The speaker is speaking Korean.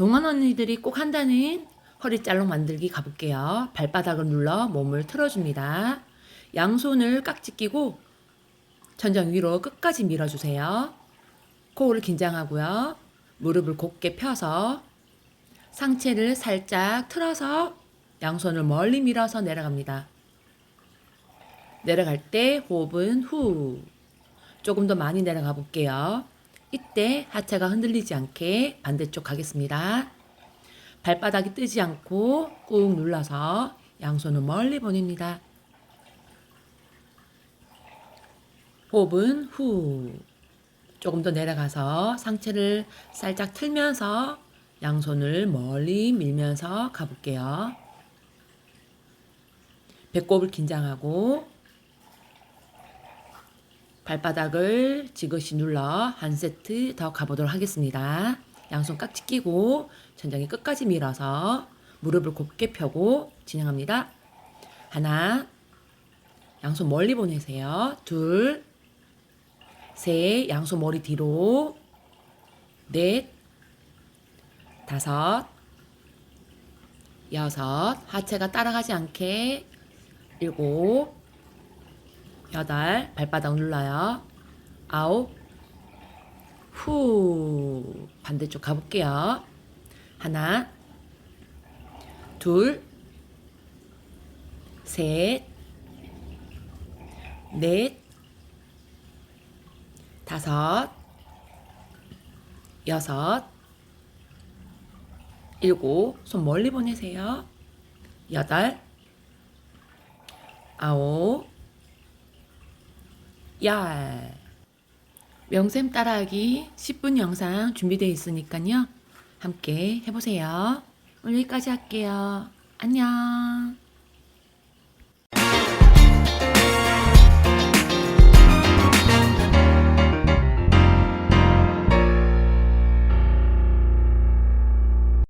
동안 언니들이 꼭 한다는 허리 짤롱 만들기 가볼게요. 발바닥을 눌러 몸을 틀어줍니다. 양손을 깍지 끼고 천장 위로 끝까지 밀어주세요. 코를 긴장하고요. 무릎을 곧게 펴서 상체를 살짝 틀어서 양손을 멀리 밀어서 내려갑니다. 내려갈 때 호흡은 후. 조금 더 많이 내려가 볼게요. 이때 하체가 흔들리지 않게 반대쪽 가겠습니다. 발바닥이 뜨지 않고 꾹 눌러서 양손을 멀리 보냅니다. 호흡은 후. 조금 더 내려가서 상체를 살짝 틀면서 양손을 멀리 밀면서 가볼게요. 배꼽을 긴장하고 발바닥을 지그시 눌러 한 세트 더 가보도록 하겠습니다. 양손 깍지 끼고 천장에 끝까지 밀어서 무릎을 곧게 펴고 진행합니다. 하나, 양손 멀리 보내세요. 둘, 셋, 양손 머리 뒤로, 넷, 다섯, 여섯, 하체가 따라가지 않게 일곱, 여덟, 발바닥 눌러요. 아홉, 후, 반대쪽 가볼게요. 하나, 둘, 셋, 넷, 다섯, 여섯, 일곱, 손 멀리 보내세요. 여덟, 아홉, 열. 명샘 따라하기 10분 영상 준비되어 있으니까요. 함께 해보세요. 오늘 여기까지 할게요. 안녕.